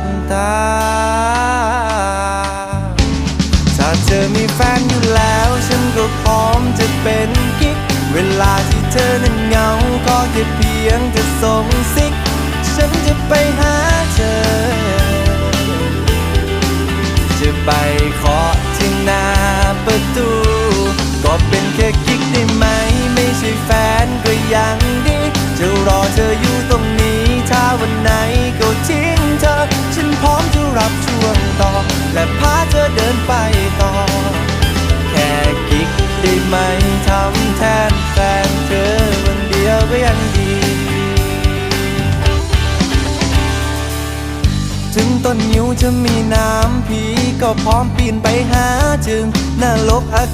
บตา ถ้าเธอมีแฟนอยู่แล้ว ฉันก็พร้อมจะเป็นกิ๊ก เวลาที่เธอนั้นเหงา ก็แค่เพียงจะส่งซิก ฉันจะไปหาเธอ จะไปขอที่หน้าประตู ก็เป็นแค่กิ๊กได้ไหม ไม่ใช่แฟนก็ยังดี จะรอเธออยู่ และพาเธอเดินไปต่อ แค่กิ๊กได้ไหมทำแทนแฟนเธอวันเดียวก็ยังดี ถึงต้นนิ้วจะมีน้ำผีก็พร้อมปีนไปหาจึงนรกอาก